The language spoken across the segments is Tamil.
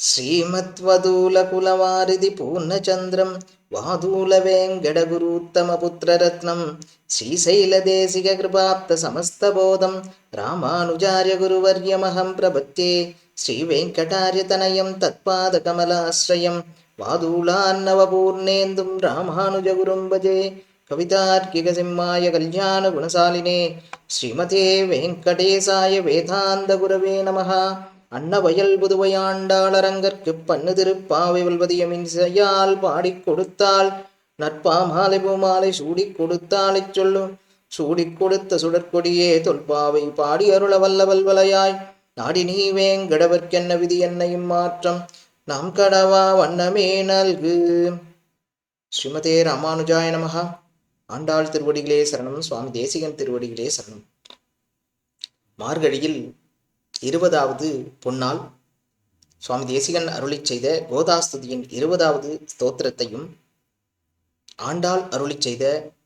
శ్రీమత్వదూలకులవారిది పూర్ణచంద్రం వాదూల వెంకటగురుత్తమపుత్రరత్నం శ్రీశైలదేశిక కృపాప్త సమస్తబోధం రామానుజార్య గురువర్యమహం ప్రపత్తే శ్రీవేంకటార్యతనయం తత్పాదకమలాశ్రయం వాదూలాన్నవపూర్ణేందుం రామానుజగురుం భజే కవితార్కికసింహాయ కళ్యాణగుణశాలినే శ్రీమతే వెంకటేశాయ వేదాంతగురవే నమ. அன்னவயல் புதுவையாண்டாளரங்கற்கு பண்ணு திருப்பாவை வல்வதியமின் செய்யால் பாடிக் கொடுத்தாள். நட்பாமாலை பூமாலை சூடிக் கொடுத்தாளைச் சொல்லும் சூடிக் கொடுத்த சுடற்கொடியே தொல்பாவை பாடி அருள வல்ல வல்வலையாய். நாடி நீ வேங்கடவர்க்கென்ன விதி என்னையும் மாற்றம் நாம் கடவா வண்ணமே நல்கு. ஸ்ரீமதே ராமானுஜாய நமகா ஆண்டாள் திருவடிகளே சரணம். சுவாமி தேசிகன் திருவடிகளே சரணம். மார்கழியில் இருபதாவது பொன்னால். சுவாமி தேசிகன் அருளி செய்த கோதாஸ்துதியின் இருபதாவது ஸ்தோத்திரத்தையும் ஆண்டாள் அருளிச் செய்த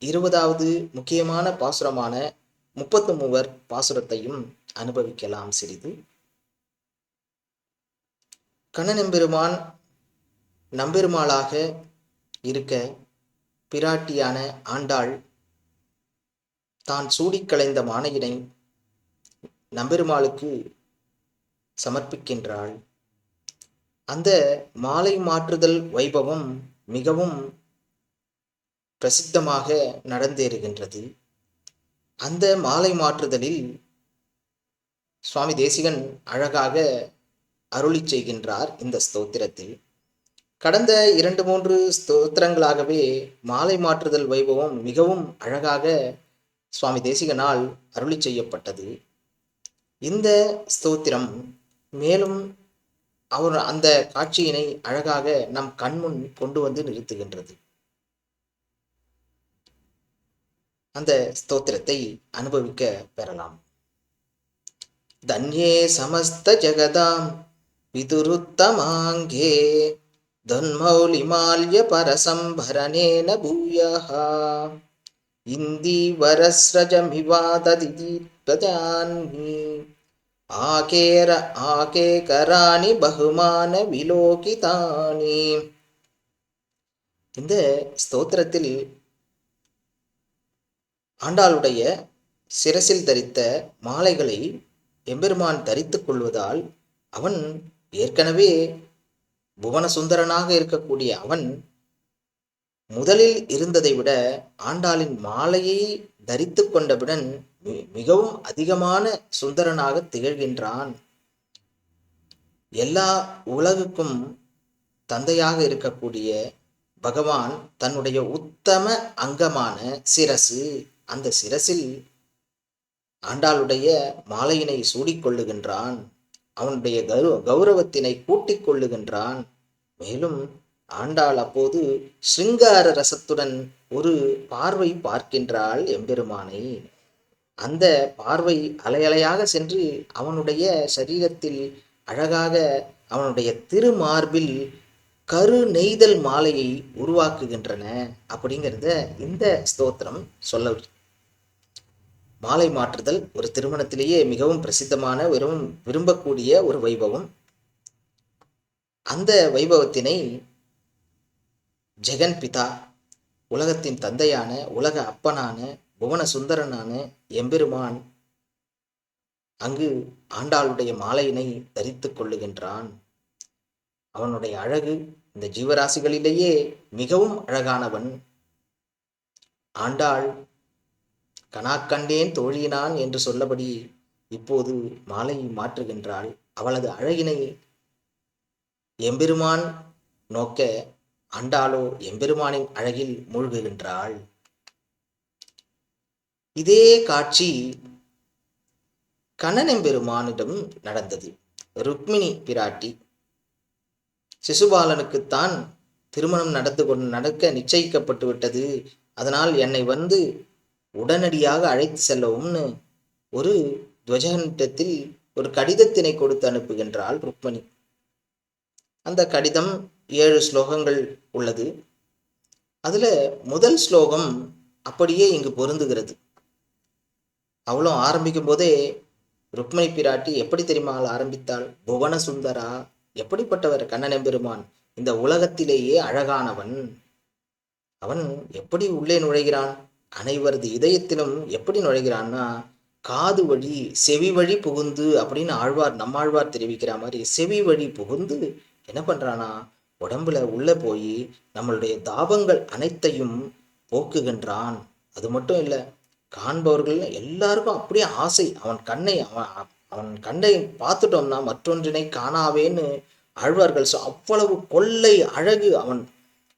இருபதாவது முக்கியமான பாசுரமான முப்பத்து மூவர் பாசுரத்தையும் அனுபவிக்கலாம் சிறிது. கண்ணனெம்பெருமான் நம்பெருமாளாக இருக்க பிராட்டியான ஆண்டாள் தான் சூடிக்களைந்த மானையினை நம்பெருமாளுக்கு சமர்ப்பிக்கின்றாள். அந்த மாலை மாற்றுதல் வைபவம் மிகவும் பிரசித்தமாக நடந்தேறுகின்றது. அந்த மாலை மாற்றுதலில் சுவாமி தேசிகன் அழகாக அருளி செய்கின்றார் இந்த ஸ்தோத்திரத்தில். கடந்த இரண்டு மூன்று ஸ்தோத்திரங்களாகவே மாலை மாற்றுதல் வைபவம் மிகவும் அழகாக சுவாமி தேசிகனால் அருளி செய்யப்பட்டது. இந்த ஸ்தோத்திரம் மேலும் அவர் அந்த காட்சியினை அழகாக நம் கண்முன் கொண்டு வந்து நிறுத்துகின்றது. அந்த ஸ்தோத்திரத்தை அனுபவிக்க பெறலாம். தன்யே சமஸ்த ஜெகதாம் விதுருத்தமாங்கே தன்மௌலிமால்ய பரசம்பரணேன வரஸ்ரஜமிவாததி பிரதான்மி ஆகேர ஆகேகராணி பகுமான விலோகிதானி. இந்த ஸ்தோத்திரத்தில் ஆண்டாளுடைய சிரசில் தரித்த மாலைகளை எம்பெருமான் தரித்துக் கொள்வதால் அவன் ஏற்கனவே புவனசுந்தரனாக இருக்கக்கூடிய அவன் முதலில் இருந்ததை விட ஆண்டாளின் மாலையை தரித்து கொண்டவுடன் மிகவும் அதிகமான சுந்தரனாக திகழ்கின்றான். எல்லா உலகுக்கும் தந்தையாக இருக்கக்கூடிய பகவான் தன்னுடைய உத்தம அங்கமான சிரசு அந்த சிரசில் ஆண்டாளுடைய மாலையினை சூடிக்கொள்ளுகின்றான். அவனுடைய கௌ கௌரவத்தினை கூட்டிக் கொள்ளுகின்றான் மேலும் ஆண்டாள் அப்போது ஸ்ருங்கார ரசத்துடன் ஒரு பார்வை பார்க்கின்றாள் எம்பெருமானை. அந்த பார்வை அலையலையாக சென்று அவனுடைய சரீரத்தில் அழகாக அவனுடைய திருமார்பில் கரு நெய்தல் மாலையை உருவாக்குகின்றன அப்படிங்கிறத இந்த ஸ்தோத்திரம் சொல்ல மாலை மாற்றுதல் ஒரு திருமணத்திலேயே மிகவும் பிரசித்தமான வெறும் விரும்பக்கூடிய ஒரு வைபவம். அந்த வைபவத்தினை ஜெகன் பிதா உலகத்தின் தந்தையான உலக அப்பனான புவன சுந்தரனான எம்பெருமான் அங்கு ஆண்டாளுடைய மாலையினை தரித்து கொள்ளுகின்றான். அவனுடைய அழகு இந்த ஜீவராசிகளிலேயே மிகவும் அழகானவன். ஆண்டாள் கணாக்கண்டேன் தோழியினான் என்று சொல்லபடி இப்போது மாலையை மாற்றுகின்றாள். அவளது அழகினை எம்பெருமான் நோக்க ஆண்டாளோ எம்பெருமானின் அழகில் மூழ்குகின்றாள். இதே காட்சி கண்ணனெம்பெருமானிடம் நடந்தது. ருக்மிணி பிராட்டி சிசுபாலனுக்குத்தான் திருமணம் நடந்து கொண்டு நடக்க நிச்சயிக்கப்பட்டு விட்டது. அதனால் என்னை வந்து உடனடியாக அழைத்து செல்லவும்னு ஒரு துவஜகனிடத்தில் ஒரு கடிதத்தினை கொடுத்து அனுப்புகின்றாள் ருக்மணி. அந்த கடிதம் ஏழு ஸ்லோகங்கள் உள்ளது. அதுல முதல் ஸ்லோகம் அப்படியே இங்கு பொருந்துகிறது. அவளும் ஆரம்பிக்கும் போதே ருக்மணி பிராட்டி எப்படி தெரியுமா அவள் ஆரம்பித்தாள்? புவன சுந்தரா எப்படிப்பட்டவர் கண்ணன் எம்பெருமான் இந்த உலகத்திலேயே அழகானவன். அவன் எப்படி உள்ளே நுழைகிறான்? அனைவரது இதயத்திலும் எப்படி நுழைகிறான்னா காது வழி செவி வழி புகுந்து அப்படின்னு ஆழ்வார் நம்மாழ்வார் தெரிவிக்கிற மாதிரி செவி வழி புகுந்து என்ன பண்றானா உடம்புல உள்ள போய் நம்மளுடைய தாபங்கள் அனைத்தையும் போக்குகின்றான். அது மட்டும் இல்லை காண்பவர்கள் எல்லாருக்கும் அப்படியே ஆசை. அவன் கண்ணை அவன் அவன் கண்ணை பார்த்துட்டோம்னா மற்றொன்றினை காணாவேன்னு அழ்வார்கள். ஸோ அவ்வளவு கொள்ளை அழகு அவன்.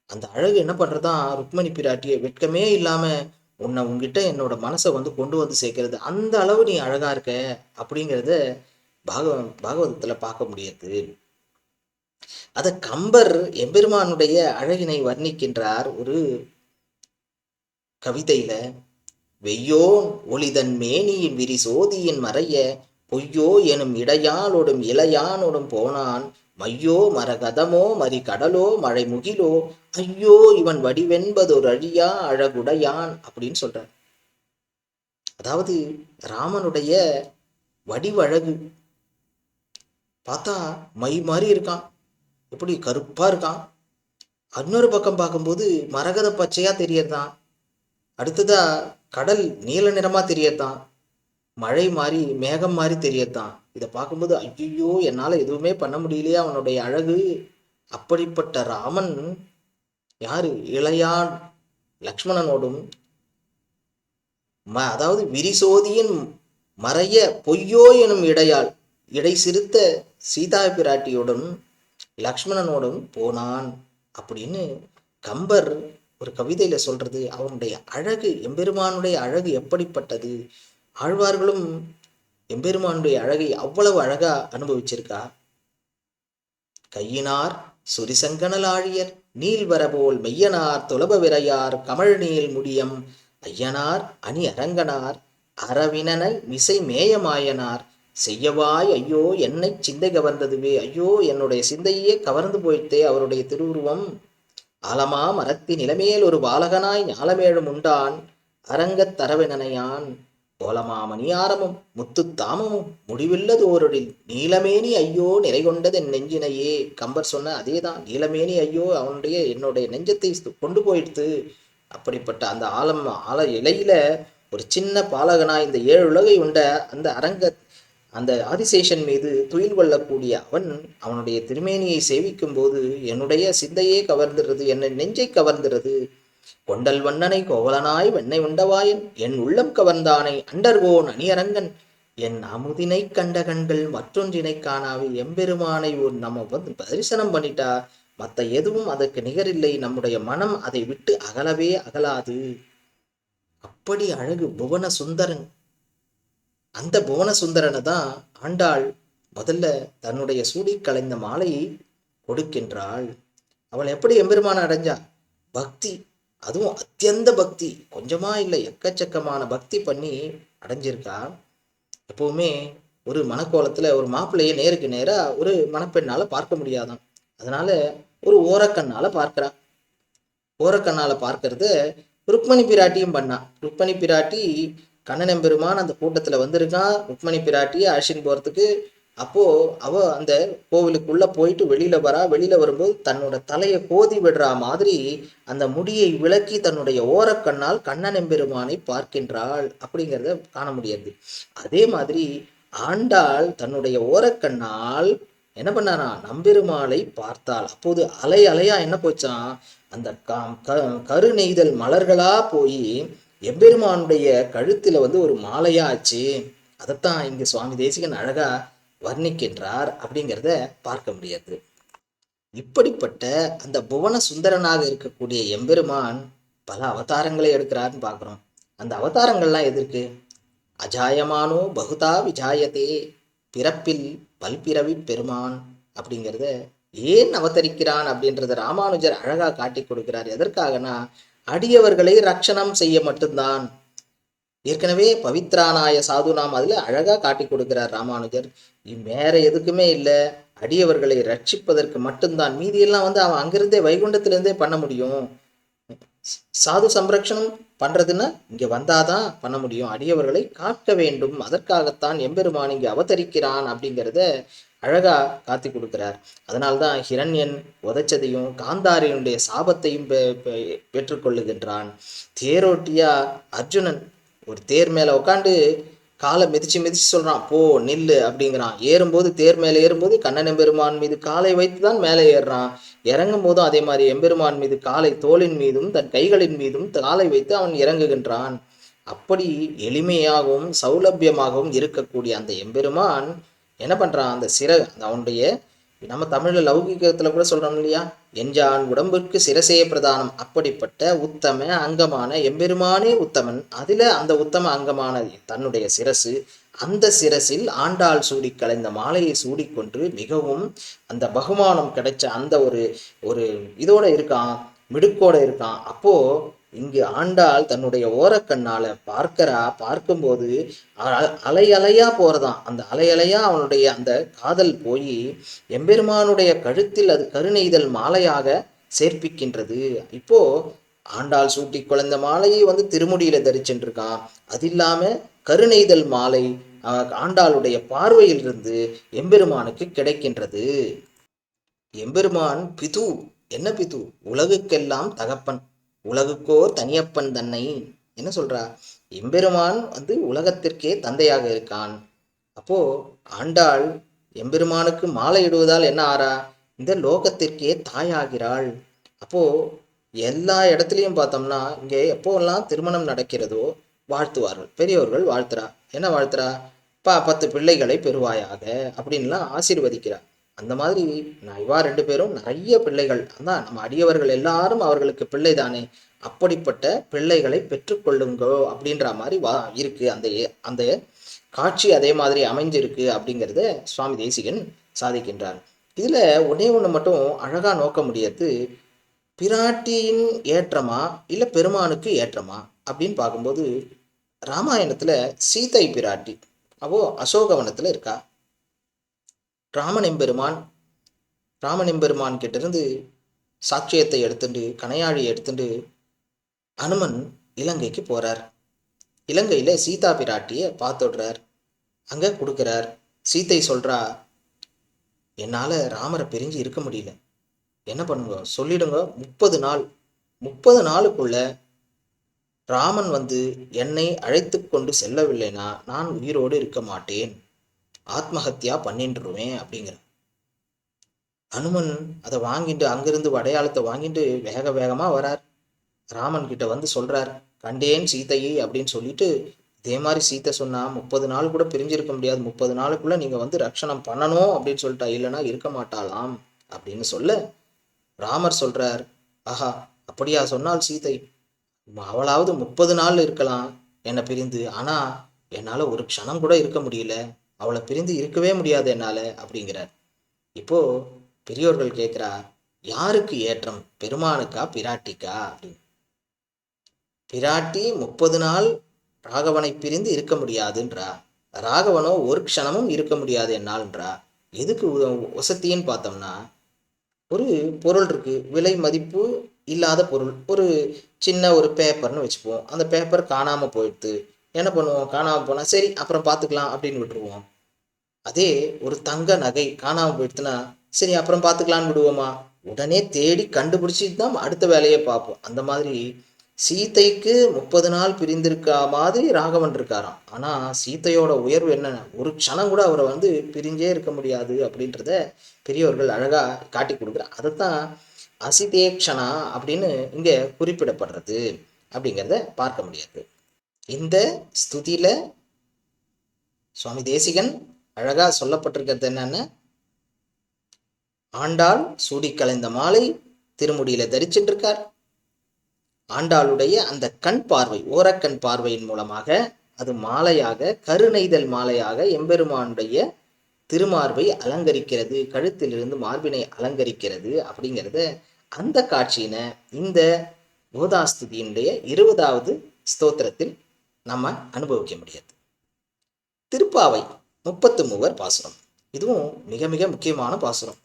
அந்த அழகு என்ன பண்ணுறதான் ருக்மணி பிராட்டியை வெட்கமே இல்லாமல் உன்னை உங்ககிட்ட என்னோட மனசை வந்து கொண்டு வந்து சேர்க்கிறது. அந்த அளவு நீ அழகாக இருக்க அப்படிங்கிறத பாகவ பாகவதத்தில் பார்க்க முடியாது. அத கம்பர் எம்பெருமானுடைய அழகினை வர்ணிக்கின்றார் ஒரு கவிதையில. வெய்யோன் ஒளிதன் மேனியின் விரி சோதியின் மறைய பொய்யோ எனும் இடையானோடும் இளையானோடும் போனான். மையோ மரகதமோ மறி கடலோ மழை முகிலோ ஐயோ இவன் வடிவென்பதொரு அழியா அழகுடையான் அப்படின்னு சொல்றார். அதாவது ராமனுடைய வடிவழகு பார்த்தா மை மாதிரி இருக்கான். எப்படி கருப்பா இருக்கான். இன்னொரு பக்கம் பார்க்கும்போது மரகத பச்சையா தெரியறதான். அடுத்ததா கடல் நீல நிறமா தெரியத்தான். மழை மாதிரி மேகம் மாதிரி தெரியத்தான். இதை பார்க்கும்போது ஐயோ என்னால் எதுவுமே பண்ண முடியலையே அவனுடைய அழகு. அப்படிப்பட்ட ராமன் யாரு? இளையான் லக்ஷ்மணனோடும் ம அதாவது விரிசோதியின் மறைய பொய்யோ எனும் இடையால் இடை சிறுத்த சீதா பிராட்டியோடும் லக்ஷ்மணனோடும் போனான். அப்படின்னு கம்பர் ஒரு கவிதையில சொல்றது அவனுடைய அழகு எம்பெருமானுடைய அழகு எப்படிப்பட்டது? ஆழ்வார்களும் எம்பெருமானுடைய அழகை அவ்வளவு அழகா அனுபவிச்சிருக்கா? கையினார் சுரிசங்கனல் ஆழியர் நீள்வரபோல் மெய்யனார் துலப விரையார் கமழ் நீள் முடியம் ஐயனார் அணி அரங்கனார் அரவினனை மிசை மேயமாயனார் செய்யவாய் ஐயோ என்னை சிந்தை கவர்ந்ததுவே ஐயோ என்னுடைய சிந்தையே கவர்ந்து போயிட்டே அவருடைய திருவுருவம். ஆலமா மரத்தின் நிலமேல் ஒரு பாலகனாய் ஞாலமேழும் உண்டான். அரங்கத் தரவினனையான். கோலமாமணியாரமும் முத்துத்தாமமும் முடிவில்லது ஓரொழில் நீலமேனி ஐயோ நிறை கொண்டது என் நெஞ்சினையே. கம்பர் சொன்ன அதேதான். நீலமேனி ஐயோ அவனுடைய என்னுடைய நெஞ்சத்தை கொண்டு போயிடுத்து அப்படிப்பட்ட அந்த ஆலம் ஆல இலையில ஒரு சின்ன பாலகனாய் இந்த ஏழு உலகை உண்ட அந்த அரங்க அந்த ஆதிசேஷன் மீது துயில் கொள்ளக்கூடிய அவன் அவனுடைய திருமேனியை சேவிக்கும் போது என்னுடைய சிந்தையே கவர்ந்துறது என்னை நெஞ்சை கவர்ந்துறது கொண்டல் வண்ணனை கோவலனாய் வெண்ணை உண்டவாயன் என் உள்ளம் கவர்ந்தானை அண்டர்கோன் அணியரங்கன். என் அமுதினை கண்ட கண்கள் மற்றொன்றினை காணாவி எம்பெருமானை ஒரு நம்ம வந்து தரிசனம் பண்ணிட்டா மத்த எதுவும் அதற்கு நிகரில்லை. நம்முடைய மனம் அதை விட்டு அகலவே அகலாது. அப்படி அழகு புவன சுந்தரன் அந்த புவன சுந்தரனை தான் ஆண்டாள் முதல்ல தன்னுடைய சூடி கலைந்த மாலையை கொடுக்கின்றாள். அவள் எப்படி எம்பெருமான அடைஞ்சா? பக்தி. அதுவும் அத்தியந்த பக்தி. கொஞ்சமா இல்லை எக்கச்சக்கமான பக்தி பண்ணி அடைஞ்சிருக்கா? எப்பவுமே ஒரு மனக்கோலத்துல ஒரு மாப்பிள்ளையை நேருக்கு நேரா ஒரு மணப்பெண்ணால பார்க்க முடியாதான். அதனால ஒரு ஓரக்கண்ணால பார்க்கறா. ஓரக்கண்ணால பார்க்கறத ருக்மணி பிராட்டியும் பண்ணா. ருக்மணி பிராட்டி கண்ணன் எம்பெருமான் அந்த கூட்டத்தில் வந்திருக்கான். ருக்மணி பிராட்டியை அழிச்சின்னு போகிறதுக்கு அப்போது அவ அந்த கோவிலுக்குள்ளே போயிட்டு வெளியில் வரா. வெளியில் வரும்போது தன்னோட தலையை கோதி விடுறா மாதிரி அந்த முடியை விலக்கி தன்னுடைய ஓரக்கண்ணால் கண்ணன் எம்பெருமானை பார்க்கின்றாள் அப்படிங்கிறத காண முடியாது. அதே மாதிரி ஆண்டாள் தன்னுடைய ஓரக்கண்ணால் என்ன பண்ணாரா நம்பெருமாளை பார்த்தாள். அப்போது அலை அலையா என்ன போச்சான் அந்த க- க- கரு நெய்தல் மலர்களா போய் எம்பெருமானுடைய கழுத்தில் வந்து ஒரு மாலையாக ஆச்சு. அதைத்தான் இங்கே சுவாமி தேசிகன் அழகா வர்ணிக்கின்றார் அப்படிங்கிறத பார்க்க முடியாது. இப்படிப்பட்ட அந்த புவன சுந்தரனாக இருக்கக்கூடிய எம்பெருமான் பல அவதாரங்களை எடுக்கிறார்னு பார்க்குறோம். அந்த அவதாரங்கள்லாம் எதிர்க்கு அஜாயமானோ பகுதா விஜாயதே பிறப்பில் பல்பிறவி பெருமான் அப்படிங்கிறத ஏன் அவதரிக்கிறான் அப்படின்றத ராமானுஜர் அழகாக காட்டி கொடுக்கிறார். எதற்காகனா அடியவர்களை ரட்சணம் செய்ய மட்டும்தான். ஏற்கனவே பவித்ரானாய சாதுநாம் அதுல அழகா காட்டி கொடுக்கிறார் ராமானுஜர். வேற எதுக்குமே இல்லை. அடியவர்களை ரட்சிப்பதற்கு மட்டும்தான். மீதியெல்லாம் வந்து அவன் அங்கிருந்தே வைகுண்டத்திலிருந்தே பண்ண முடியும். சாது சம்ரக்ஷணம் பண்றதுன்னா இங்க வந்தாதான் பண்ண முடியும். அடியவர்களை காக்க வேண்டும். அதற்காகத்தான் எம்பெருமான் இங்கு அவதரிக்கிறான் அப்படிங்கிறத அழகா காத்தி கொடுக்கிறார். அதனால்தான் ஹிரண்யன் உதைச்சதையும் காந்தாரியனுடைய சாபத்தையும் பெ- பெற்றுக்கொள்ளுகின்றான் தேரோட்டியா அர்ஜுனன் ஒரு தேர் மேல உட்காந்து காலை மிதிச்சு மிதிச்சு சொல்றான் போ நில்லு அப்படிங்கிறான். ஏறும்போது தேர் மேலே ஏறும்போது கண்ணன் எம்பெருமான் மீது காலை வைத்து தான் மேலே ஏறுறான். இறங்கும் போதும் அதே மாதிரி எம்பெருமான் மீது காலை தோளின் மீதும் தன் கைகளின் மீதும் காலை வைத்து அவன் இறங்குகின்றான். அப்படி எளிமையாகவும் சௌலபியமாகவும் இருக்கக்கூடிய அந்த எம்பெருமான் என்ன பண்ணுறான் அந்த சிற அவனுடைய நம்ம தமிழில் லௌகிகத்தில் கூட சொல்கிறோம் இல்லையா? எஞ்சான் உடம்பிற்கு சிரசே பிரதானம். அப்படிப்பட்ட உத்தம அங்கமான எம்பெருமானே உத்தமன். அதில் அந்த உத்தம அங்கமான தன்னுடைய சிரசு அந்த சிரசில் ஆண்டாள் சூடி கலைந்த மாலையை சூடிக்கொண்டு மிகவும் அந்த பகுமானம் கிடைச்ச அந்த ஒரு ஒரு இதோட இருக்கான் மிடுக்கோட இருக்கான். அப்போது இங்கு ஆண்டாள் தன்னுடைய ஓரக்கண்ணால பார்க்கறா பார்க்கும்போது அ- போறதான் அந்த அலையலையா அவனுடைய அந்த காதல் போய் எம்பெருமானுடைய கழுத்தில் அது கருணெய்தல் மாலையாக சேர்ப்பிக்கின்றது. இப்போ ஆண்டாள் சூட்டி குழந்த மாலையை வந்து திருமுடியில தரிச்சுருக்கான் அது இல்லாம கருணெய்தல் மாலை ஆண்டாளுடைய பார்வையிலிருந்து எம்பெருமானுக்கு கிடைக்கின்றது. எம்பெருமான் பிது என்ன பிது? உலகுக்கெல்லாம் தகப்பன். உலகுக்கோர் தனியப்பன் தன்னை என்ன சொல்றா? எம்பெருமான் வந்து உலகத்திற்கே தந்தையாக இருக்கான். அப்போ ஆண்டாள் எம்பெருமானுக்கு மாலை இடுவதால் என்ன ஆறா? இந்த லோகத்திற்கே தாயாகிறாள். அப்போ எல்லா இடத்துலையும் பார்த்தோம்னா இங்கே எப்போல்லாம் திருமணம் நடக்கிறதோ வாழ்த்துவார்கள். பெரியவர்கள் வாழ்த்துறா. என்ன வாழ்த்துறா? பா பத்து பிள்ளைகளை பெறுவாயாக அப்படின்லாம் ஆசீர்வதிக்கிறார் அந்த மாதிரி நான் இவா ரெண்டு பேரும் நிறைய பிள்ளைகள். அதான் நம்ம அடியவர்கள் எல்லாரும் அவர்களுக்கு பிள்ளை தானே அப்படிப்பட்ட பிள்ளைகளை பெற்றுக்கொள்ளுங்கோ அப்படின்ற மாதிரி வா இருக்கு. அந்த அந்த காட்சி அதே மாதிரி அமைஞ்சிருக்கு அப்படிங்கிறத சுவாமி தேசிகன் சாதிக்கின்றார். இதில் ஒண்ணே ஒன்று மட்டும் அழகாக நோக்க முடியாது. பிராட்டியின் ஏற்றமா இல்லை பெருமானுக்கு ஏற்றமா அப்படின்னு பார்க்கும்போது ராமாயணத்தில் சீதை பிராட்டி. அவோ அசோகவனத்தில் இருக்கா? ராமனெம்பெருமான் ராமனெம்பெருமான் ராமன் சாட்சியத்தை எடுத்துட்டு கனையாழி எடுத்துட்டு அனுமன் இலங்கைக்கு போறார். இலங்கையில சீதா பிராட்டிய பார்த்துடுறார். அங்க கொடுக்குறார். சீத்தை சொல்றா என்னால ராமரை பிரிஞ்சு இருக்க முடியல. என்ன பண்ணுங்க? சொல்லிடுங்க. முப்பது நாள் முப்பது நாளுக்குள்ள ராமன் வந்து என்னை அழைத்து கொண்டு செல்லவில்லைனா நான் உயிரோடு இருக்க மாட்டேன். ஆத்மஹத்தியா பண்ணிட்டுருவேன் அப்படிங்கிற அனுமன் அதை வாங்கிட்டு அங்கிருந்து அடையாளத்தை வாங்கிட்டு வேக வேகமாக வரார். ராமன் கிட்ட வந்து சொல்றார் கண்டேன் சீதையை அப்படின்னு சொல்லிட்டு இதே மாதிரி சீத்தை சொன்னா முப்பது நாள் கூட பிரிஞ்சிருக்க முடியாது. முப்பது நாளுக்குள்ள நீங்க வந்து ரட்சணம் பண்ணணும் அப்படின்னு சொல்லிட்டா இல்லைன்னா இருக்க மாட்டாளாம் அப்படின்னு சொல்ல ராமர் சொல்றார் ஆஹா அப்படியா சொன்னால் சீதை அவளாவது முப்பது நாள் இருக்கலாம் என்னை பிரிந்து ஆனா என்னால ஒரு க்ஷணம் கூட இருக்க முடியல. அவளை பிரிந்து இருக்கவே முடியாது என்னால அப்படிங்கிறார். இப்போ பெரியோர்கள் கேட்குறா யாருக்கு ஏற்றம்? பெருமானுக்கா பிராட்டிக்கா? அப்படின்னு. பிராட்டி முப்பது நாள் ராகவனை பிரிந்து இருக்க முடியாதுன்றா. ராகவனோ ஒரு க்ஷணமும் இருக்க முடியாது என்னால்ன்றா. எதுக்கு வசத்தின்னு பார்த்தோம்னா ஒரு பொருள் இருக்கு. விலை மதிப்பு இல்லாத பொருள். ஒரு சின்ன ஒரு பேப்பர்னு வச்சுப்போம். அந்த பேப்பர் காணாமல் போயிடுது என்ன பண்ணுவோம்? காணாமல் போனால் சரி அப்புறம் பார்த்துக்கலாம் அப்படின்னு விட்டுருவோம். அதே ஒரு தங்க நகை காணாமல் போயிடுச்சுன்னா சரி அப்புறம் பார்த்துக்கலான்னு விடுவோமா? உடனே தேடி கண்டுபிடிச்சி தான் அடுத்த வேலையை பார்ப்போம். அந்த மாதிரி சீத்தைக்கு முப்பது நாள் பிரிந்திருக்கா மாதிரி ராகவன் இருக்காராம். ஆனால் சீத்தையோட உயர்வு என்ன? ஒரு க்ஷணம் கூட அவரை வந்து பிரிஞ்சே இருக்க முடியாது அப்படின்றத பெரியவர்கள் அழகாக காட்டி கொடுக்குறார் அதைத்தான் அசிதேக்ஷனா அப்படின்னு இங்கே குறிப்பிடப்படுறது அப்படிங்கிறத பார்க்க முடியாது. இந்த ஸ்துதியில சுவாமி தேசிகன் அழகா சொல்லப்பட்டிருக்கிறது என்னன்னு? ஆண்டாள் சூடி கலைந்த மாலை திருமுடியில தரிச்சுட்டு இருக்கார் ஆண்டாளுடைய அந்த கண் பார்வை ஓரக்கண் பார்வையின் மூலமாக அது மாலையாக கருணைதல் மாலையாக எம்பெருமானுடைய திருமார்பை அலங்கரிக்கிறது கழுத்திலிருந்து மார்பினை அலங்கரிக்கிறது அப்படிங்கிறத அந்த காட்சியினை இந்த கோதாஸ்துதியினுடைய இருபதாவது ஸ்தோத்திரத்தில் நம்ம அனுபவிக்க முடியாது. திருப்பாவை முப்பத்து மூவர் பாசுரம். இதுவும் மிக மிக முக்கியமான பாசுரம்.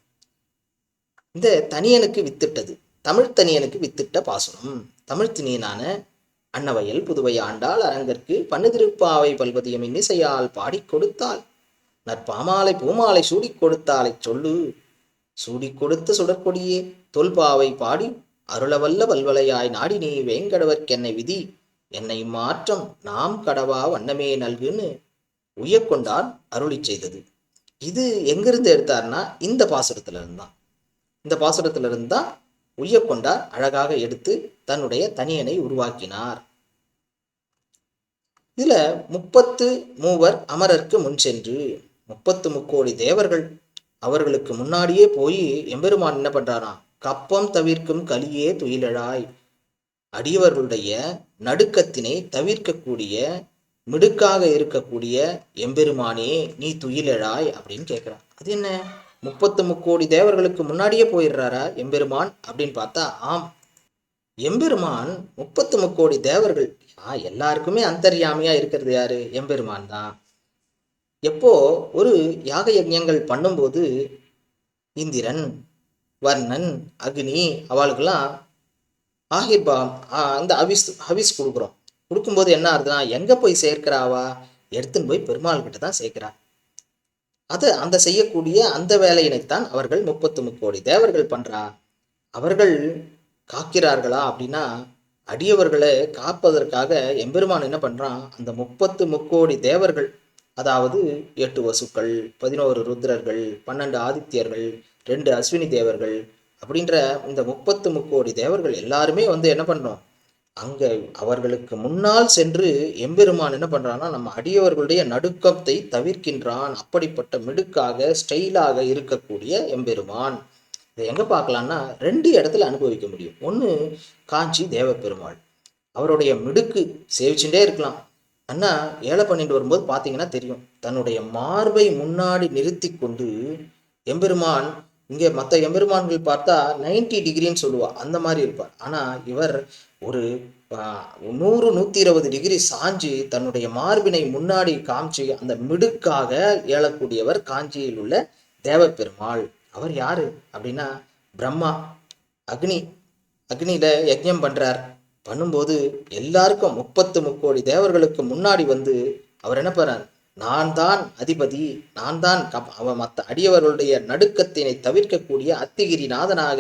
இந்த தனியனுக்கு வித்திட்டது தமிழ் தனியனுக்கு வித்திட்ட பாசுரம். தமிழ் திணியனான அன்னவயல் புதுவை ஆண்டாள் அரங்கற்கு பன்னுதிருப்பாவை பல்வதியம் இன்னிசையால் பாடிக் கொடுத்தாள். நற்பாமாலை பூமாலை சூடிக் கொடுத்தாலை சொல்லு. சூடிக் கொடுத்த சுடற்கொடியே தொல்பாவை பாடி அருளவல்ல வல்வலையாய் நாடினி வேங்கடவர்க்கென்னை விதி. என்னை மாற்றம் நாம் கடவா வண்ணமே நல்குன்னு உய்யக்கொண்டான் அருளி செய்தது. இது எங்கிருந்து எடுத்தார்னா இந்த பாசுரத்துல இருந்தான் இந்த பாசுரத்துல இருந்தான் உய்யக்கொண்டார் அழகாக எடுத்து தன்னுடைய தனியனை உருவாக்கினார். இதுல முப்பத்து மூவர் அமரர்க்கு முன் சென்று முப்பத்து முக்கோடி தேவர்கள் அவர்களுக்கு முன்னாடியே போய் எம்பெருமான் என்ன பண்றாராம்? கப்பம் தவிர்க்கும் கலியே துயிலழாய் அடியவர்களுடைய நடுக்கத்தினை தவிர்க்கக்கூடிய மிடுக்காக இருக்கக்கூடிய எம்பெருமானே நீ துயிலழாய் அப்படின்னு கேட்குறான் அது என்ன? முப்பத்து முக்கோடி தேவர்களுக்கு முன்னாடியே போயிடுறாரா எம்பெருமான் அப்படின்னு பார்த்தா ஆம். எம்பெருமான் முப்பத்து முக்கோடி தேவர்கள் ஆ எல்லாருக்குமே அந்தர்யாமியா இருக்கிறது யாரு? எம்பெருமான் தான். எப்போ ஒரு யாக யஜ்ஞங்கள் பண்ணும்போது இந்திரன் வர்ணன் அக்னி அவளுக்கெல்லாம் ஆகிர்பாம் அந்த ஹவிஸ் ஹவிஸ் கொடுக்குறோம். கொடுக்கும்போது என்ன ஆகுதுன்னா எங்கே போய் சேர்க்கிறாவா? எடுத்துன்னு போய் பெருமாள் கிட்ட தான் சேர்க்கிறா அது அந்த செய்யக்கூடிய அந்த வேலையினைத்தான் அவர்கள் முப்பத்து முக்கோடி தேவர்கள் பண்ணுறா அவர்கள் காக்கிறார்களா அப்படின்னா அடியவர்களை காப்பதற்காக எம்பெருமான் என்ன பண்ணுறான் அந்த முப்பத்து முக்கோடி தேவர்கள் அதாவது எட்டு வசுக்கள் பதினோரு ருத்ரர்கள் பன்னெண்டு ஆதித்யர்கள் ரெண்டு அஸ்வினி தேவர்கள் அப்படின்ற இந்த முப்பத்து முக்கோடி தேவர்கள் எல்லாருமே வந்து என்ன பண்ணோம் அங்கே அவர்களுக்கு முன்னால் சென்று எம்பெருமான் என்ன பண்ணுறான்னா நம்ம அடியவர்களுடைய நடுக்கத்தை தவிர்க்கின்றான். அப்படிப்பட்ட மிடுக்காக ஸ்டைலாக இருக்கக்கூடிய எம்பெருமான். இதை எங்கே பார்க்கலான்னா ரெண்டு இடத்துல அனுபவிக்க முடியும். ஒன்று காஞ்சி தேவப்பெருமாள். அவருடைய மிடுக்கு சேவிச்சுட்டே இருக்கலாம். அண்ணா ஏழை பண்ணிட்டு வரும்போது பார்த்தீங்கன்னா தெரியும். தன்னுடைய மார்பை முன்னாடி நிறுத்தி கொண்டு எம்பெருமான் இங்கே மற்ற எம்பெருமான்கள் பார்த்தா 90 டிகிரின்னு சொல்லுவாள் அந்த மாதிரி இருப்பார். ஆனால் இவர் ஒரு நூறு நூற்றி இருபது டிகிரி சாஞ்சு தன்னுடைய மார்பினை முன்னாடி காமிச்சு அந்த மிடுக்காக ஏழக்கூடியவர் காஞ்சியில் உள்ள தேவப்பெருமாள். அவர் யாரு அப்படின்னா பிரம்மா. அக்னி அக்னியில யஜ்யம் பண்றார். பண்ணும்போது எல்லாருக்கும் முப்பத்து முக்கோடி தேவர்களுக்கு முன்னாடி வந்து அவர் என்ன பண்ணுறார் நான் தான் அதிபதி நான் தான் கப் அவ மற்ற அடியவர்களுடைய நடுக்கத்தினை தவிர்க்கக்கூடிய அத்திகிரி நாதனாக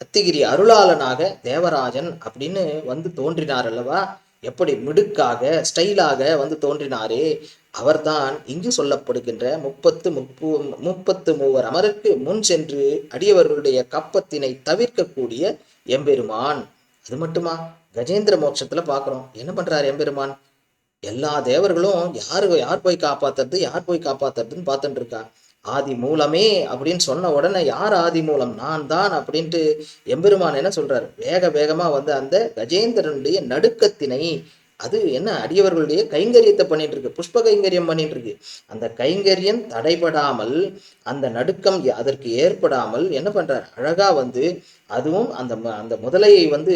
அத்திகிரி அருளாளனாக தேவராஜன் அப்படின்னு வந்து தோன்றினார் அல்லவா? எப்படி மிடுக்காக ஸ்டைலாக வந்து தோன்றினாரே? அவர்தான் இங்கு சொல்லப்படுகின்ற முப்பத்து முப்பு முப்பத்து மூவர் அமருக்கு முன் சென்று அடியவர்களுடைய கப்பத்தினை தவிர்க்கக்கூடிய எம்பெருமான். அது மட்டுமா? கஜேந்திர மோட்சத்துல பார்க்குறோம் என்ன பண்றாரு எம்பெருமான்? எல்லா தேவர்களும் யாரு யார் போய் காப்பாத்துறது யார் போய் காப்பாத்துறதுன்னு பார்த்துட்டு இருக்கா ஆதி மூலமே அப்படின்னு சொன்ன உடனே யார் ஆதி மூலம்? நான் தான் அப்படின்ட்டு எம்பெருமான் என்ன சொல்றாரு? வேக வேகமா வந்து அந்த கஜேந்திரனுடைய நடுக்கத்தினை அது என்ன? அடியவர்களுடைய கைங்கரியத்தை பண்ணிட்டு இருக்கு புஷ்ப கைங்கரியம் பண்ணிட்டு இருக்கு அந்த கைங்கரியம் தடைபடாமல் அந்த நடுக்கம் அதற்கு ஏற்படாமல் என்ன பண்றார்? அழகா வந்து அதுவும் அந்த ம- அந்த முதலையை வந்து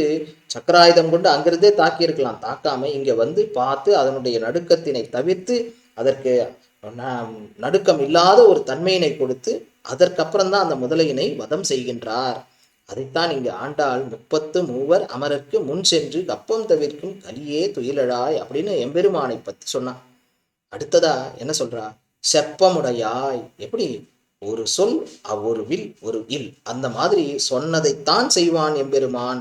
சக்கராயுதம் கொண்டு அங்கிருந்தே தாக்கி இருக்கலாம் தாக்காம இங்க வந்து பார்த்து அதனுடைய நடுக்கத்தினை தவிர்த்து அதற்கு ந- நடுக்கம் இல்லாத ஒரு தன்மையினை கொடுத்து அதற்கப்புறம் தான் அந்த முதலையினை வதம் செய்கின்றார். அதைத்தான் இங்கு ஆண்டாள் முப்பத்து மூவர் அமரர்க்கு முன் சென்று கப்பம் தவிர்க்கும் கலியே துயிலழாய் அப்படின்னு எம்பெருமானை பத்தி சொன்னான் அடுத்ததா என்ன சொல்றா? செப்பமுடையாய். எப்படி? ஒரு சொல் ஒரு வில் ஒரு இல். அந்த மாதிரி சொன்னதைத்தான் செய்வான் எம்பெருமான்.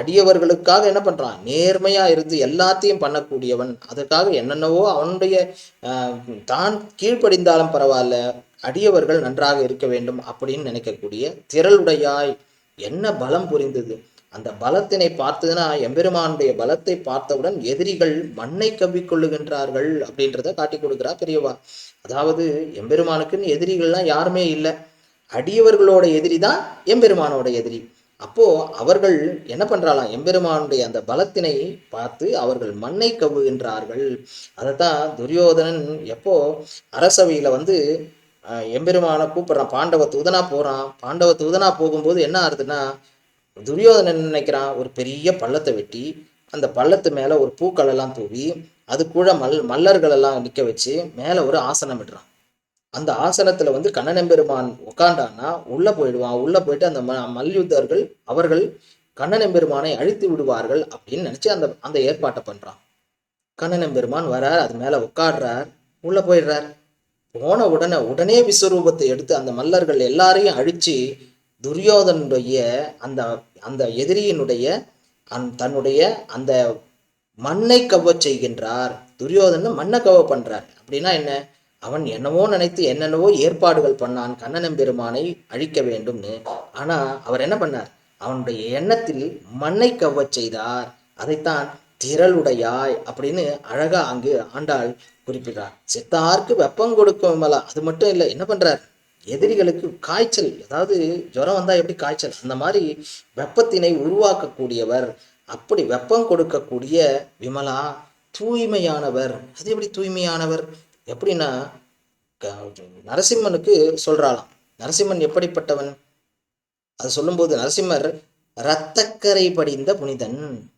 அடியவர்களுக்காக என்ன பண்றான்? நேர்மையா இருந்து எல்லாத்தையும் பண்ணக்கூடியவன். அதற்காக என்னென்னவோ அவனுடைய தான் கீழ்ப்படிந்தாலும் பரவாயில்ல அடியவர்கள் நன்றாக இருக்க வேண்டும் அப்படின்னு நினைக்கக்கூடிய திரளுடையாய். என்ன பலம் புரிந்தது? அந்த பலத்தினை பார்த்ததுன்னா எம்பெருமானுடைய பலத்தை பார்த்தவுடன் எதிரிகள் மண்ணை கவ்விக்கொள்ளுகின்றார்கள் அப்படின்றத காட்டி கொடுக்குறா பெரியவா. அதாவது எம்பெருமானுக்குன்னு எதிரிகள்லாம் யாருமே இல்லை. அடியவர்களோட எதிரி தான் எம்பெருமானோட எதிரி. அப்போ அவர்கள் என்ன பண்றாளாம்? எம்பெருமானுடைய அந்த பலத்தினை பார்த்து அவர்கள் மண்ணை கவ்வுகின்றார்கள். அதைத்தான் துரியோதனன் எப்போ அரசவையில வந்து எம்பெருமானை கூப்பிடுறான். பாண்டவ தூதனா போகிறான் பாண்டவ தூதனா போகும்போது என்ன ஆகுதுன்னா துரியோதனன் நினைக்கிறான்? ஒரு பெரிய பள்ளத்தை வெட்டி அந்த பள்ளத்து மேலே ஒரு பூக்களெல்லாம் தூவி அது கூட மல் மல்லர்கள் எல்லாம் வச்சு மேலே ஒரு ஆசனம் விடுறான் அந்த ஆசனத்தில் வந்து கண்ணனெம்பெருமான் உட்காண்டான்னா உள்ளே போயிடுவான். உள்ளே போயிட்டு அந்த ம- மல்யுத்தர்கள் அவர்கள் கண்ணனெம்பெருமானை அழித்து விடுவார்கள் அப்படின்னு நினச்சி அந்த அந்த ஏற்பாட்டை பண்ணுறான் கண்ணனெம்பெருமான் வரார் அது மேலே உட்காடுறார் உள்ளே போயிடுறார். போன உடனே உடனே விஸ்வரூபத்தை எடுத்து அந்த மல்லர்கள் எல்லாரையும் அழிச்சு துரியோதனுடைய அந்த அந்த எதிரியினுடைய அந் தன்னுடைய அந்த மண்ணை கவ செய்கின்றார். துரியோதனன் மண்ணை கவ பண்றார். அப்படின்னா என்ன? அவன் என்னவோ நினைத்து என்னென்னவோ ஏற்பாடுகள் பண்ணான். கண்ணனம் பெருமானை அழிக்க வேண்டும்னு. ஆனா அவர் என்ன பண்ணார்? அவனுடைய எண்ணத்தில் மண்ணை கவ்வச் செய்தார். அதைத்தான் திரளுடையாய் அப்படின்னு அழகா அங்கு ஆண்டாள் குறிப்பிடுறார் சித்தார்க்கு வெப்பம் கொடுக்கும் விமலா அது மட்டும் இல்லை என்ன பண்றார்? எதிரிகளுக்கு காய்ச்சல். அதாவது ஜுரம் வந்தா எப்படி காய்ச்சல்? அந்த மாதிரி வெப்பத்தினை உருவாக்கக்கூடியவர் அப்படி வெப்பம் கொடுக்கக்கூடிய விமலா தூய்மையானவர். அது எப்படி தூய்மையானவர்? எப்படின்னா க- நரசிம்மனுக்கு சொல்றாளாம். நரசிம்மன் எப்படிப்பட்டவன்? அது சொல்லும்போது நரசிம்மர் இரத்தக்கரை படிந்த புனிதன்.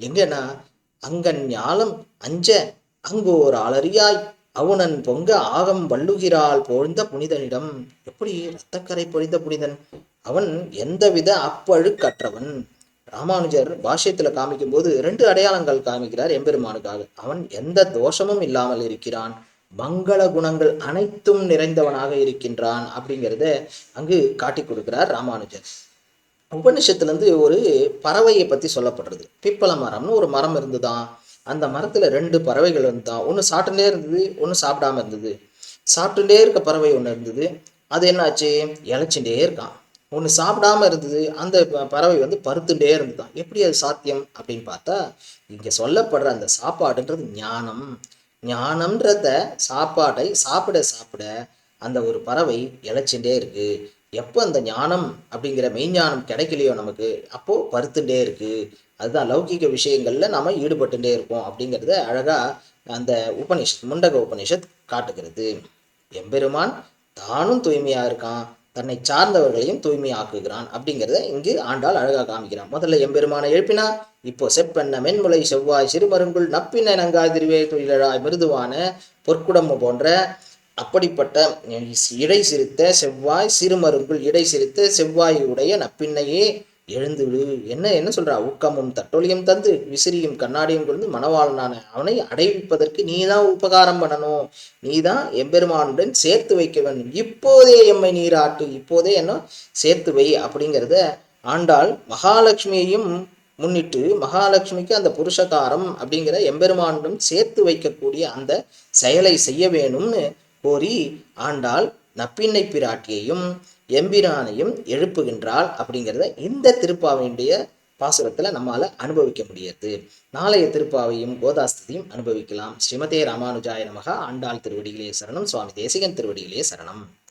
எங்கன்னா அங்கன் ஞாலம் அஞ்ச அங்கோர் அலறியாய் அவுணன் பொங்க ஆகம் வள்ளுகிறாள் பொழுந்த புனிதனிடம். எப்படி ரத்தக்கரை பொழிந்த புனிதன்? அவன் எந்தவித அப்பழுக்கற்றவன்? ராமானுஜர் பாஷ்யத்துல காமிக்கும் போது ரெண்டு அடையாளங்கள் காமிக்கிறார் எம்பெருமானுக்காக. அவன் எந்த தோஷமும் இல்லாமல் இருக்கிறான். மங்கள குணங்கள் அனைத்தும் நிறைந்தவனாக இருக்கின்றான் அப்படிங்கிறத அங்கு காட்டி கொடுக்கிறார் ராமானுஜர். உபனிஷத்துல இருந்து ஒரு பறவையை பத்தி சொல்லப்படுறது. பிப்பள மரம்னு ஒரு மரம் இருந்துதான். அந்த மரத்தில் ரெண்டு பறவைகள் இருந்தான் ஒன்று சாப்பிட்டுட்டே இருந்தது ஒன்று சாப்பிடாம இருந்தது. சாப்பிட்டுட்டே இருக்க பறவை ஒன்று இருந்தது. அது என்னாச்சு? இழைச்சுட்டே இருக்கான். ஒன்று சாப்பிடாம இருந்தது அந்த ப- பறவை வந்து பருத்துட்டே இருந்ததுதான் எப்படி அது சாத்தியம் அப்படின்னு பார்த்தா இங்கே சொல்லப்படுற அந்த சாப்பாடுன்றது ஞானம். ஞானம்ன்றத சாப்பாடை சாப்பிட சாப்பிட அந்த ஒரு பறவை இழைச்சுட்டே இருக்கு. எப்போ அந்த ஞானம் அப்படிங்கிற மெய்ஞானம் கிடைக்கலையோ நமக்கு அப்போ பருத்துட்டே இருக்கு. அதுதான் லௌகிக விஷயங்களில் நம்ம ஈடுபட்டுட்டே இருப்போம் அப்படிங்கிறத அழகாக அந்த உபனிஷத் முண்டக உபனிஷத் காட்டுகிறது. எம்பெருமான் தானும் தூய்மையாக இருக்கான் தன்னை சார்ந்தவர்களையும் தூய்மையாக்குகிறான் அப்படிங்கிறத இங்கு ஆண்டால் அழகாக காமிக்கிறான். முதல்ல எம்பெருமானை எழுப்பினா இப்போ செப்பெண்ண மென்முலை செவ்வாய் சிறுமருங்குள் நப்பின நங்காய் திருவே தொழிலழாய் மிருதுவான பொற்குடம்பு போன்ற அப்படிப்பட்ட இடை சிரித்த செவ்வாய் சிறுமருங்குள் இடை சிரித்த செவ்வாயுடைய நப்பின்னையே நப்பின்னையே என்ன என்ன சொல்றா? ஊக்கமும் தட்டொலியும் தந்து விசிறியும் கண்ணாடியும் கொண்டு மணவாளனான அவனை அடைவிப்பதற்கு நீ தான் உபகாரம் பண்ணணும். நீ தான் எம்பெருமானுடன் சேர்த்து வைக்க வேண்டும். இப்போதே எம்மை நீராட்டு. இப்போதே என்ன? சேர்த்து வை அப்படிங்கிறத ஆண்டாள் மகாலட்சுமியையும் முன்னிட்டு மகாலட்சுமிக்கு அந்த புருஷகாரம் அப்படிங்கிற எம்பெருமானுடன் சேர்த்து வைக்கக்கூடிய அந்த செயலை செய்ய வேணும்னு கோரி ஆண்டாள் நப்பிண்ணை பிராட்டியையும் எம்பிரானையும் எழுப்புகின்றாள் அப்படிங்கிறத இந்த திருப்பாவையுடைய பாசுரத்தில் நம்மால அனுபவிக்க முடியாது. நாளைய திருப்பாவையும் கோதாஸ்தியும் அனுபவிக்கலாம். ஸ்ரீமதே ராமானுஜாய நமகா. ஆண்டாள் திருவடிகளே சரணம். சுவாமி தேசிகன் திருவடிகளே சரணம்.